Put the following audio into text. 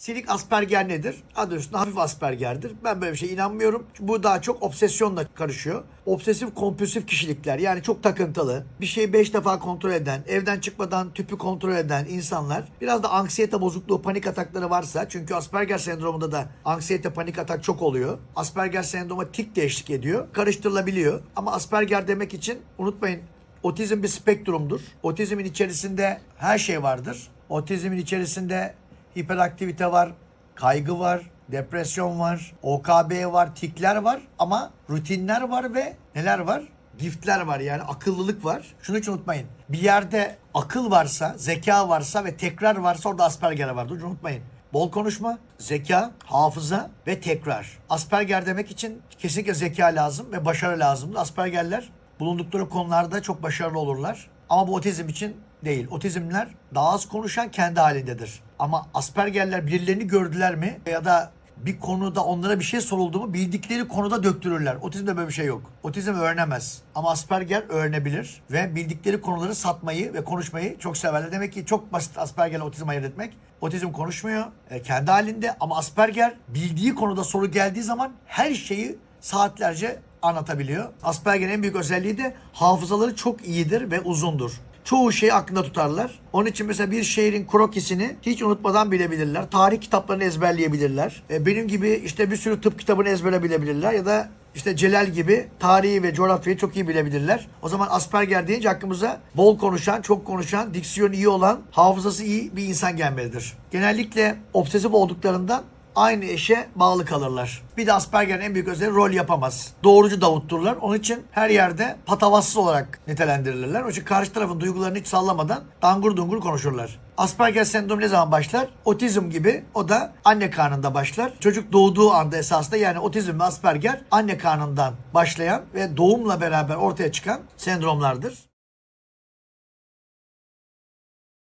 Silik Asperger nedir? Adı üstünde hafif Asperger'dir. Ben böyle bir şeye inanmıyorum. Bu daha çok obsesyonla karışıyor. Obsesif kompulsif kişilikler yani çok takıntılı, bir şeyi 5 defa kontrol eden, evden çıkmadan tüpü kontrol eden insanlar biraz da anksiyete bozukluğu, panik atakları varsa çünkü Asperger sendromunda da anksiyete, panik atak çok oluyor. Asperger sendroma tik de eşlik ediyor. Karıştırılabiliyor. Ama Asperger demek için unutmayın otizm bir spektrumdur. Otizmin içerisinde her şey vardır. Otizmin içerisinde hiperaktivite var, kaygı var, depresyon var, OKB var, tikler var ama rutinler var ve neler var? Giftler var yani akıllılık var. Şunu hiç unutmayın. Bir yerde akıl varsa, zeka varsa ve tekrar varsa orada Asperger vardır. Hiç unutmayın. Bol konuşma, zeka, hafıza ve tekrar. Asperger demek için kesinlikle zeka lazım ve başarı lazım. Aspergerler bulundukları konularda çok başarılı olurlar. Ama bu otizm için değil. Otizmler daha az konuşan kendi halindedir. Ama Aspergerler birilerini gördüler mi ya da bir konuda onlara bir şey soruldu mu bildikleri konuda döktürürler. Otizmde böyle bir şey yok. Otizm öğrenemez. Ama Asperger öğrenebilir ve bildikleri konuları satmayı ve konuşmayı çok severler. Demek ki çok basit Asperger'le otizm ayırt etmek. Otizm konuşmuyor e, kendi halinde ama Asperger bildiği konuda soru geldiği zaman her şeyi saatlerce anlatabiliyor. Asperger'in en büyük özelliği de hafızaları çok iyidir ve uzundur. Çoğu şeyi aklında tutarlar. Onun için mesela bir şehrin krokisini hiç unutmadan bilebilirler. Tarih kitaplarını ezberleyebilirler. E, benim gibi işte bir sürü tıp kitabını ezbere bilebilirler ya da işte Celal gibi tarihi ve coğrafyayı çok iyi bilebilirler. O zaman Asperger deyince aklımıza bol konuşan, çok konuşan, diksiyon iyi olan, hafızası iyi bir insan gelmelidir. Genellikle obsesif olduklarından aynı eşe bağlı kalırlar. Bir de Asperger'in en büyük özelliği rol yapamaz. Doğrucu Davutturlar. Onun için her yerde patavatsız olarak nitelendirilirler. Onun için karşı tarafın duygularını hiç sallamadan dangur dungur konuşurlar. Asperger sendromu ne zaman başlar? Otizm gibi o da anne karnında başlar. Çocuk doğduğu anda esasında yani otizm ve Asperger anne karnından başlayan ve doğumla beraber ortaya çıkan sendromlardır.